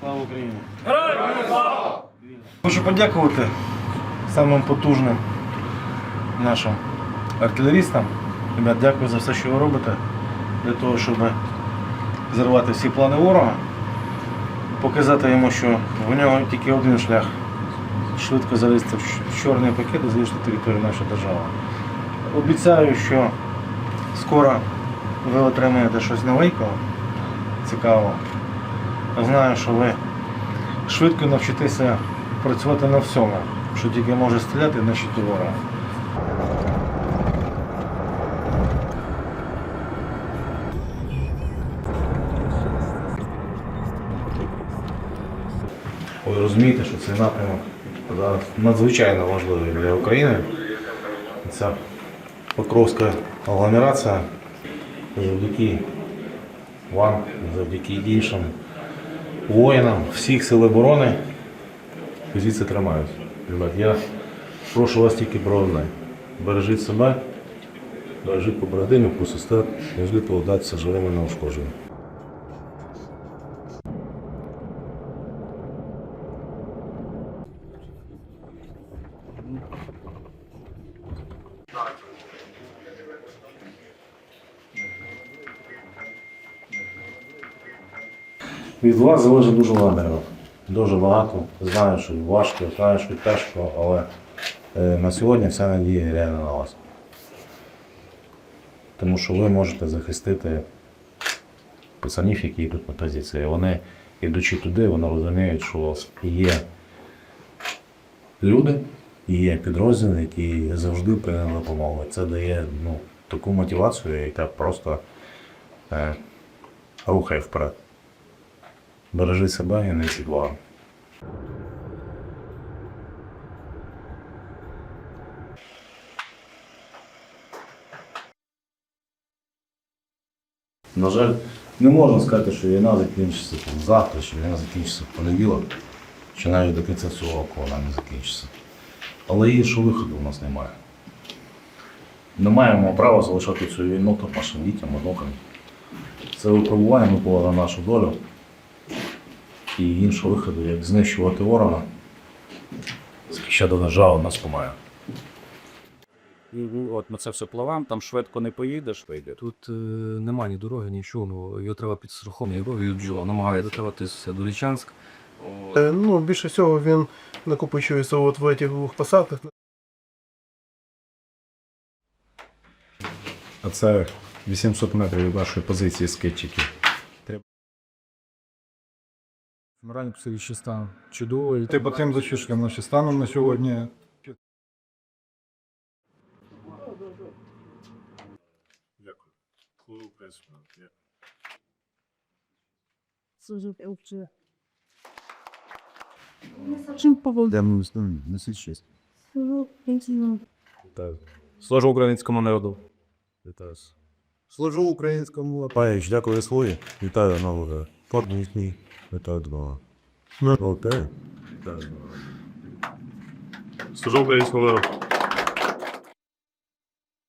Слава Україні! Хочу подякувати самим потужним нашим артилерістам. Ребят, дякую за все, що ви робите для того, щоб зірвати всі плани ворога, показати йому, що в нього тільки один шлях швидко залізти в чорний пакет і залишити територію нашої держави. Обіцяю, що скоро ви отримаєте щось новенького, цікавого. Знаю, що ви швидко навчитеся працювати на всьому, що тільки може стріляти на щиті ворога. Ви розумієте, що цей напрямок надзвичайно важливий для України. Ця Покровська агломерація завдяки вам, завдяки іншим воїнам всіх сил оборони позиції тримають. Я прошу вас тільки про одне. Бережіть себе, бережіть побратимів, посестер, не злі повдатися живими неушкодженими. Від вас залежить дуже багато. Дуже багато. Знаю, що важко, знаю, що тяжко, але е, на сьогодні вся надія реально на вас. Тому що ви можете захистити пацанів, які йдуть на позиції. Вони, йдучи туди, вони розуміють, що є люди, є підрозділи, які завжди прийняли допомогу. Це дає ну, таку мотивацію, яка просто е, рухає вперед. Бережи себе і не ворога. На жаль, не можна сказати, що війна закінчиться завтра, що війна закінчиться в понеділок, чи навіть до кінця цього року вона не закінчиться. Але іншого виходу у нас немає. Не маємо права залишати цю війну нашим дітям, онукам. Це випробування випало на нашу долю. І іншого виходу, як знищувати ворога, захищати державу, нас помає. Мгм, От ми це все пливам, там швидко не поїдеш, вийде. Тут е, нема ні дороги, нічого. Ну, його треба під страхом, його від. Намагає дотриватися до Лічанськ. Е, Ну, більше всього він накопичується от в цих двох посадках. А це 800 метрів від вашої позиції скетчиків. Морально психічний стан чудовий. Ти по тим зачишкам наші станом на сьогодні. Czym powód? Служу українському народу. Вітаю. Служу українському Паїч, дякую свої. Вітаю нового. Поднісні. Вітаю другого. Окей. Служу українському народу.